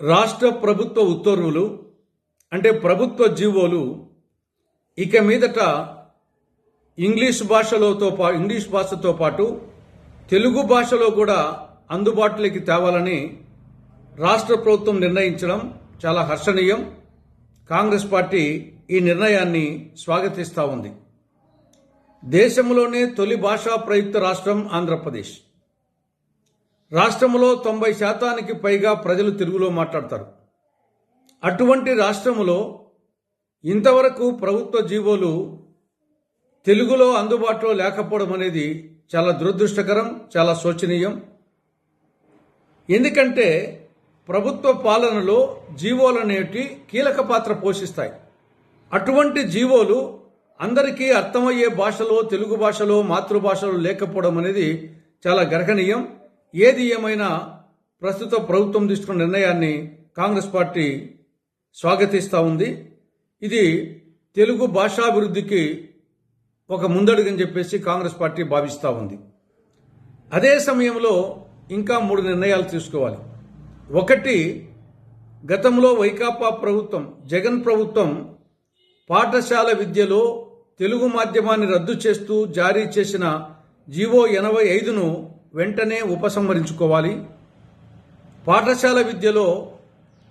రాష్ట్ర ప్రభుత్వ ఉత్తర్వులు అంటే ప్రభుత్వ జీవోలు ఇక మీదట ఇంగ్లీష్ భాషలోతో పా ఇంగ్లీష్ భాషతో పాటు తెలుగు భాషలో కూడా అందుబాటులోకి తేవాలని రాష్ట్ర ప్రభుత్వం నిర్ణయించడం చాలా హర్షణీయం. కాంగ్రెస్ పార్టీ ఈ నిర్ణయాన్ని స్వాగతిస్తూ ఉంది. దేశంలోనే తొలి భాషా ప్రయుక్త రాష్ట్రం ఆంధ్రప్రదేశ్. రాష్ట్రంలో తొంభై శాతానికి పైగా ప్రజలు తెలుగులో మాట్లాడతారు. అటువంటి రాష్ట్రములో ఇంతవరకు ప్రభుత్వ జీవోలు తెలుగులో అందుబాటులో లేకపోవడం అనేది చాలా దురదృష్టకరం చాలా శోచనీయం. ఎందుకంటే ప్రభుత్వ పాలనలో జీవోలు అనేవి కీలక పాత్ర పోషిస్తాయి. అటువంటి జీవోలు అందరికీ అర్థమయ్యే భాషలో తెలుగు భాషలో మాతృభాషలో లేకపోవడం అనేది చాలా గర్హనీయం. ఏది ఏమైనా ప్రస్తుత ప్రభుత్వం తీసుకున్న నిర్ణయాన్ని కాంగ్రెస్ పార్టీ స్వాగతిస్తూ ఉంది. ఇది తెలుగు భాషాభివృద్ధికి ఒక ముందడుగని చెప్పేసి కాంగ్రెస్ పార్టీ భావిస్తూ ఉంది. అదే సమయంలో ఇంకా మూడు నిర్ణయాలు తీసుకోవాలి. ఒకటి గతంలో వైకాపా ప్రభుత్వం జగన్ ప్రభుత్వం పాఠశాల విద్యలో తెలుగు మాధ్యమాన్ని రద్దు చేస్తూ జారీ చేసిన జీవో ఎనభై ఐదును వెంటనే ఉపసంహరించుకోవాలి. పాఠశాల విద్యలో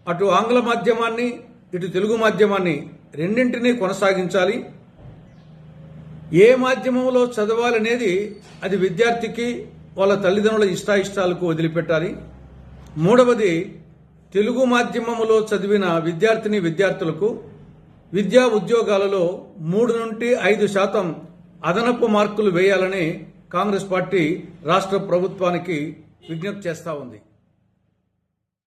అటు ఆంగ్ల మాధ్యమాన్ని ఇటు తెలుగు మాధ్యమాన్ని రెండింటినీ కొనసాగించాలి. ఏ మాధ్యమంలో చదవాలనేది అది విద్యార్థికి వాళ్ళ తల్లిదండ్రుల ఇష్టాయిష్టాలకు వదిలిపెట్టాలి. మూడవది తెలుగు మాధ్యమంలో చదివిన విద్యార్థిని విద్యార్థులకు విద్యా ఉద్యోగాలలో మూడు నుండి ఐదు శాతం అదనపు మార్కులు వేయాలని కాంగ్రెస్ పార్టీ రాష్ట్ర ప్రభుత్వానికి విజ్ఞప్తి చేస్తా ఉంది.